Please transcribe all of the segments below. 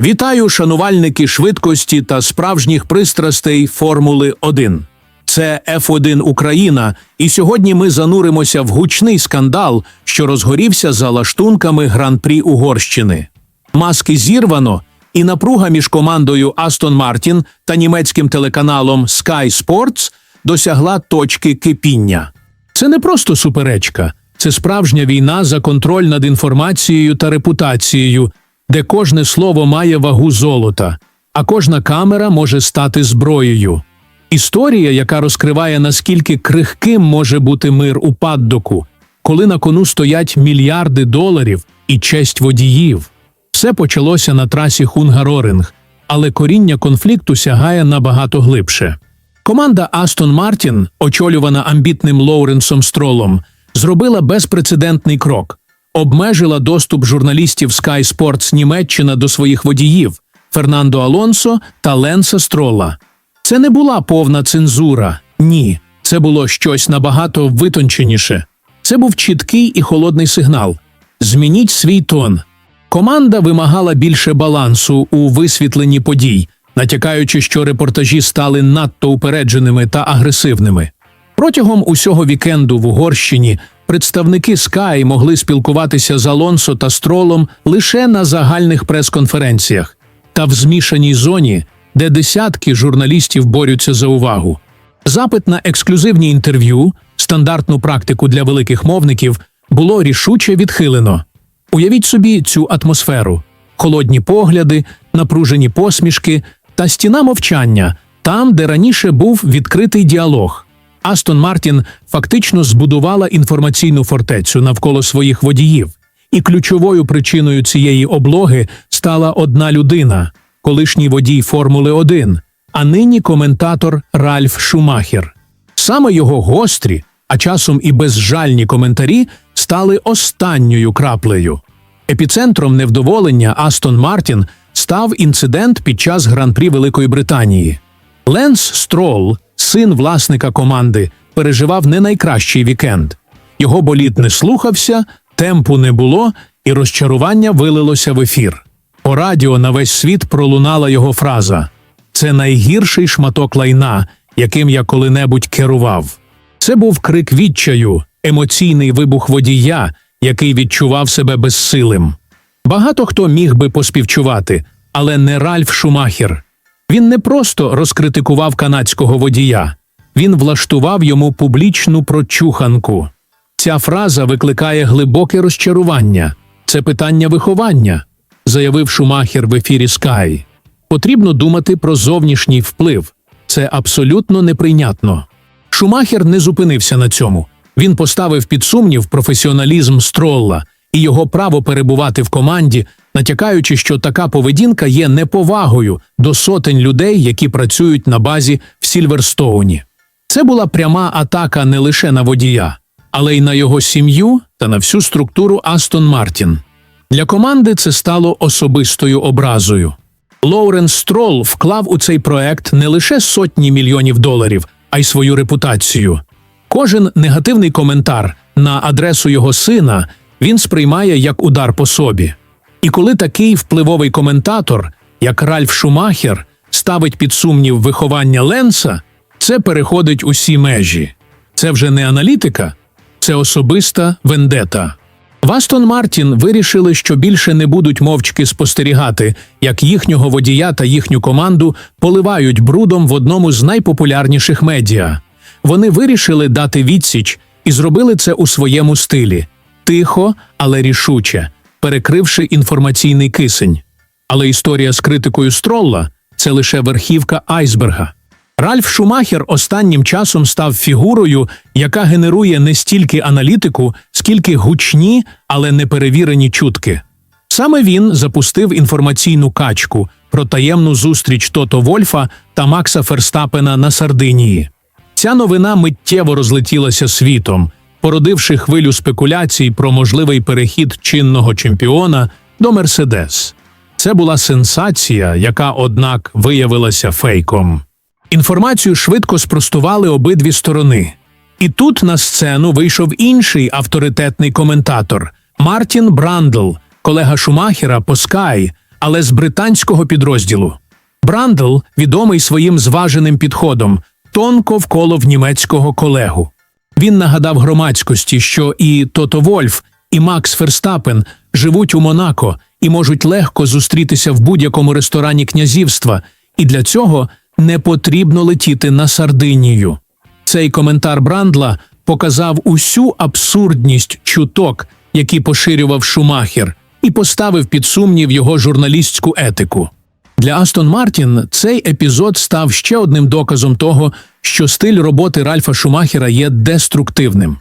Вітаю, шанувальники швидкості та справжніх пристрастей Формули 1. Це F1 Україна, і сьогодні ми зануримося в гучний скандал, що розгорівся за лаштунками Гран-прі Угорщини. Маски зірвано, і напруга між командою Астон Мартін та німецьким телеканалом Sky Sports досягла точки кипіння. Це не просто суперечка, це справжня війна за контроль над інформацією та репутацією, де кожне слово має вагу золота, а кожна камера може стати зброєю. Історія, яка розкриває наскільки крихким може бути мир у паддоку, коли на кону стоять мільярди доларів і честь водіїв. Все почалося на трасі Хунгароринг, але коріння конфлікту сягає набагато глибше. Команда Астон Мартін, очолювана амбітним Лоуренсом Стролом, зробила безпрецедентний крок, обмежила доступ журналістів Sky Sports Німеччина до своїх водіїв Фернандо Алонсо та Ленса Строла. Це не була повна цензура. Ні, це було щось набагато витонченіше. Це був чіткий і холодний сигнал. Змініть свій тон. Команда вимагала більше балансу у висвітленні подій, натякаючи, що репортажі стали надто упередженими та агресивними. Протягом усього вікенду в Угорщині представники Sky могли спілкуватися з Алонсо та Стролом лише на загальних прес-конференціях та в змішаній зоні, де десятки журналістів борються за увагу. Запит на ексклюзивні інтерв'ю, стандартну практику для великих мовників, було рішуче відхилено. Уявіть собі цю атмосферу: холодні погляди, напружені посмішки та стіна мовчання там, де раніше був відкритий діалог. Астон Мартін фактично збудувала інформаційну фортецю навколо своїх водіїв, і ключовою причиною цієї облоги стала одна людина колишній водій Формули 1, а нині коментатор Ральф Шумахер. Саме його гострі, а часом і безжальні коментарі стали останньою краплею. Епіцентром невдоволення Астон Мартін став інцидент під час гран-прі Великої Британії. Ленс Строл, син власника команди, переживав не найкращий вікенд. Його боліт не слухався, темпу не було, і розчарування вилилося в ефір. По радіо на весь світ пролунала його фраза Це найгірший шматок лайна, яким я коли-небудь керував. Це був крик відчаю, емоційний вибух водія, який відчував себе безсилим. Багато хто міг би поспівчувати, але не Ральф Шумахер. Він не просто розкритикував канадського водія, він влаштував йому публічну прочуханку. Ця фраза викликає глибоке розчарування. Це питання виховання, заявив Шумахер в ефірі Sky. Потрібно думати про зовнішній вплив. Це абсолютно неприйнятно. Шумахер не зупинився на цьому. Він поставив під сумнів професіоналізм Стролла і його право перебувати в команді, натякаючи, що така поведінка є неповагою до сотень людей, які працюють на базі в Сільверстоуні. Це була пряма атака не лише на водія, але й на його сім'ю та на всю структуру Астон Мартін. Для команди це стало особистою образою. Лоуренс Строл вклав у цей проект не лише сотні мільйонів доларів, а й свою репутацію. Кожен негативний коментар на адресу його сина він сприймає як удар по собі. І коли такий впливовий коментатор, як Ральф Шумахер, ставить під сумнів виховання Ленса, це переходить усі межі. Це вже не аналітика, це особиста вендета. В Астон Мартін вирішили, що більше не будуть мовчки спостерігати, як їхнього водія та їхню команду поливають брудом в одному з найпопулярніших медіа. Вони вирішили дати відсіч і зробили це у своєму стилі тихо, але рішуче, перекривши інформаційний кисень. Але історія з критикою Стролла це лише верхівка айсберга. Ральф Шумахер останнім часом став фігурою, яка генерує не стільки аналітику, скільки гучні, але неперевірені чутки. Саме він запустив інформаційну качку про таємну зустріч Тото Вольфа та Макса Ферстапена на Сардинії. Ця новина миттєво розлетілася світом, породивши хвилю спекуляцій про можливий перехід чинного чемпіона до Мерседес. Це була сенсація, яка, однак, виявилася фейком. Інформацію швидко спростували обидві сторони. І тут на сцену вийшов інший авторитетний коментатор Мартін Брандл, колега Шумахера по Sky, але з британського підрозділу. Брандл, відомий своїм зваженим підходом, тонко вколов німецького колегу. Він нагадав громадськості, що і Тото Вольф, і Макс Ферстапен живуть у Монако і можуть легко зустрітися в будь-якому ресторані князівства, і для цього не потрібно летіти на Сардинію. Цей коментар Брандла показав усю абсурдність чуток, які поширював Шумахер, і поставив під сумнів його журналістську етику. Для Астон Мартін цей епізод став ще одним доказом того, що стиль роботи Ральфа Шумахера є деструктивним.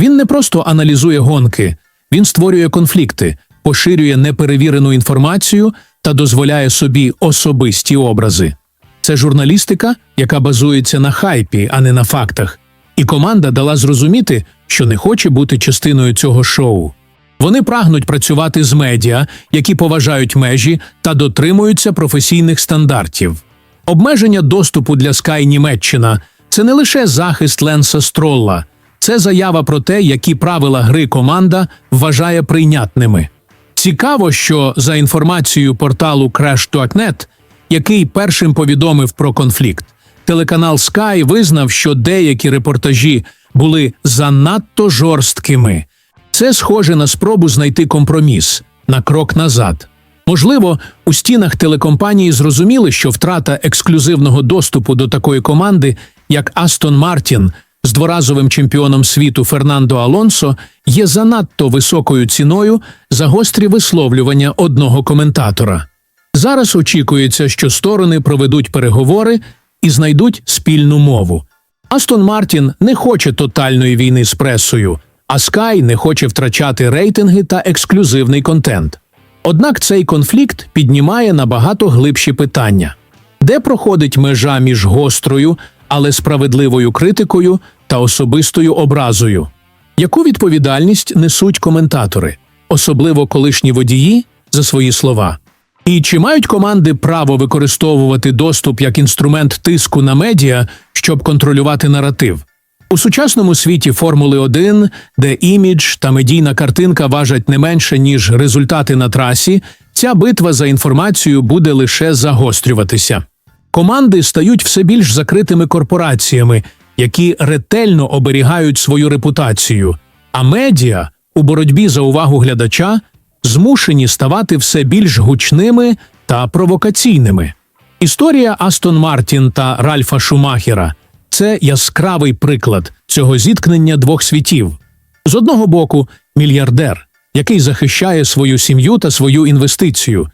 Він не просто аналізує гонки, він створює конфлікти, поширює неперевірену інформацію та дозволяє собі особисті образи. Це журналістика, яка базується на хайпі, а не на фактах. І команда дала зрозуміти, що не хоче бути частиною цього шоу. Вони прагнуть працювати з медіа, які поважають межі та дотримуються професійних стандартів. Обмеження доступу для Sky Німеччина це не лише захист Ленса Стролла, це заява про те, які правила гри команда вважає прийнятними. Цікаво, що за інформацією порталу Crash.net, який першим повідомив про конфлікт, телеканал Sky визнав, що деякі репортажі були занадто жорсткими. Це схоже на спробу знайти компроміс на крок назад. Можливо, у стінах телекомпанії зрозуміли, що втрата ексклюзивного доступу до такої команди, як Астон Мартін, з дворазовим чемпіоном світу Фернандо Алонсо, є занадто високою ціною за гострі висловлювання одного коментатора. Зараз очікується, що сторони проведуть переговори і знайдуть спільну мову. Астон Мартін не хоче тотальної війни з пресою, а Sky не хоче втрачати рейтинги та ексклюзивний контент. Однак цей конфлікт піднімає набагато глибші питання: де проходить межа між гострою, але справедливою критикою та особистою образою? Яку відповідальність несуть коментатори, особливо колишні водії, за свої слова? І чи мають команди право використовувати доступ як інструмент тиску на медіа, щоб контролювати наратив? У сучасному світі Формули 1, де імідж та медійна картинка важать не менше, ніж результати на трасі, ця битва за інформацію буде лише загострюватися. Команди стають все більш закритими корпораціями, які ретельно оберігають свою репутацію, а медіа у боротьбі за увагу глядача змушені ставати все більш гучними та провокаційними. Історія Астон Мартін та Ральфа Шумахера це яскравий приклад цього зіткнення двох світів. З одного боку, мільярдер, який захищає свою сім'ю та свою інвестицію,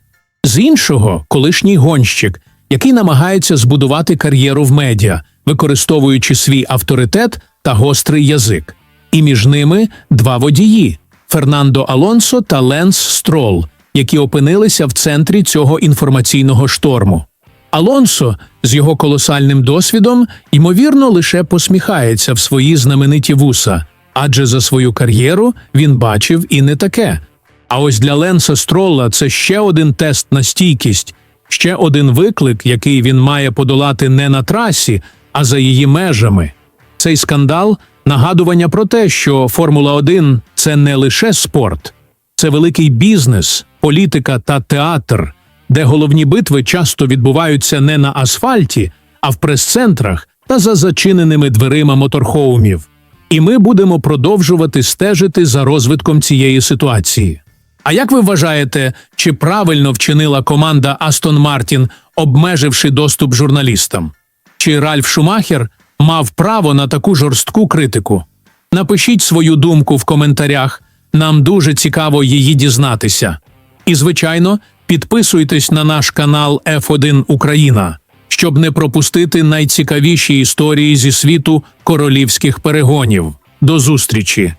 з іншого колишній гонщик, який намагається збудувати кар'єру в медіа, використовуючи свій авторитет та гострий язик. І між ними два водії Фернандо Алонсо та Ленс Строл, які опинилися в центрі цього інформаційного шторму. Алонсо з його колосальним досвідом, ймовірно, лише посміхається в свої знамениті вуса, адже за свою кар'єру він бачив і не таке. А ось для Ленса Стролла це ще один тест на стійкість, ще один виклик, який він має подолати не на трасі, а за її межами. Цей скандал нагадування про те, що Формула 1 – це не лише спорт, це великий бізнес, політика та театр, де головні битви часто відбуваються не на асфальті, а в прес-центрах та за зачиненими дверима моторхоумів. І ми будемо продовжувати стежити за розвитком цієї ситуації. А як ви вважаєте, чи правильно вчинила команда Астон Мартін, обмеживши доступ журналістам? Чи Ральф Шумахер мав право на таку жорстку критику? Напишіть свою думку в коментарях, нам дуже цікаво її дізнатися. І, звичайно, підписуйтесь на наш канал F1 Україна, щоб не пропустити найцікавіші історії зі світу королівських перегонів. До зустрічі!